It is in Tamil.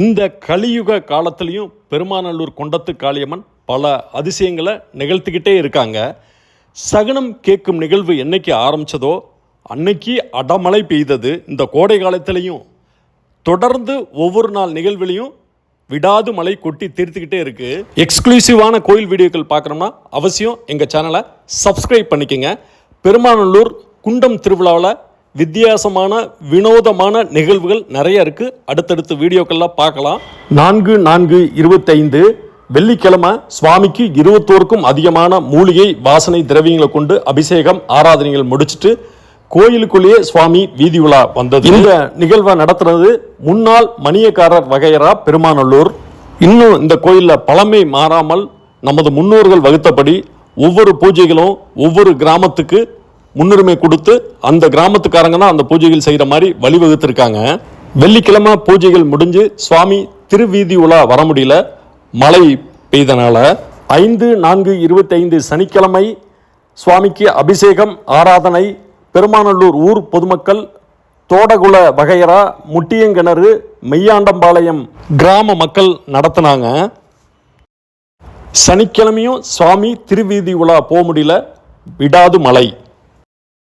இந்த கலியுக காலத்துலேயும் பெருமாநல்லூர் கொண்டத்து காளியம்மன் பல அதிசயங்களை நிகழ்த்திக்கிட்டே இருக்காங்க. சகுனம் கேட்கும் நிகழ்வு என்னைக்கு ஆரம்பிச்சதோ அன்னைக்கு அடமழை பெய்தது. இந்த கோடை காலத்திலையும் தொடர்ந்து ஒவ்வொரு நாள் நிகழ்விலையும் விடாது மழை கொட்டி தீர்த்துக்கிட்டே இருக்கு. எக்ஸ்க்ளூசிவான கோயில் வீடியோக்கள் பார்க்குறோம்னா அவசியம் எங்கள் சேனலை சப்ஸ்கிரைப் பண்ணிக்கோங்க. பெருமாநல்லூர் குண்டம் திருவிழாவில் வித்தியாசமான வினோதமான நிகழ்வுகள் நிறைய இருக்கு. அடுத்தடுத்த வீடியோக்கள்லாம் பார்க்கலாம். நான்கு நான்கு இருபத்தைந்து. வெள்ளிக்கிழமை சுவாமிக்கு இருபத்தோருக்கும் அதிகமான மூலிகை வாசனை திரவியங்களை கொண்டு அபிஷேகம் ஆராதனைகள் முடிச்சிட்டு கோயிலுக்குள்ளேயே சுவாமி வீதி உலா வந்தது. இந்த நிகழ்வை நடத்துறது முன்னாள் மணியக்காரர் வகையரா பெருமாநல்லூர். இன்னும் இந்த கோயிலில் பழமை மாறாமல் நமது முன்னோர்கள் வகுத்தபடி ஒவ்வொரு பூஜைகளும் ஒவ்வொரு கிராமத்துக்கு முன்னுரிமை கொடுத்து அந்த கிராமத்துக்காரங்க தான் அந்த பூஜைகள் செய்கிற மாதிரி வழிவகுத்திருக்காங்க. வெள்ளிக்கிழமை பூஜைகள் முடிஞ்சு சுவாமி திருவீதி உலா வர முடியல. மழை பெய்தனால ஐந்து நான்கு இருபத்தைந்து சனிக்கிழமை சுவாமிக்கு அபிஷேகம் ஆராதனை பெருமாநல்லூர் ஊர் பொதுமக்கள் தோடகுல வகையரா முட்டியங்கிணறு மெய்யாண்டம்பாளையம் கிராம மக்கள் நடத்தினாங்க. சனிக்கிழமையும் சுவாமி திருவீதி உலா போக முடியல. விடாது மழை.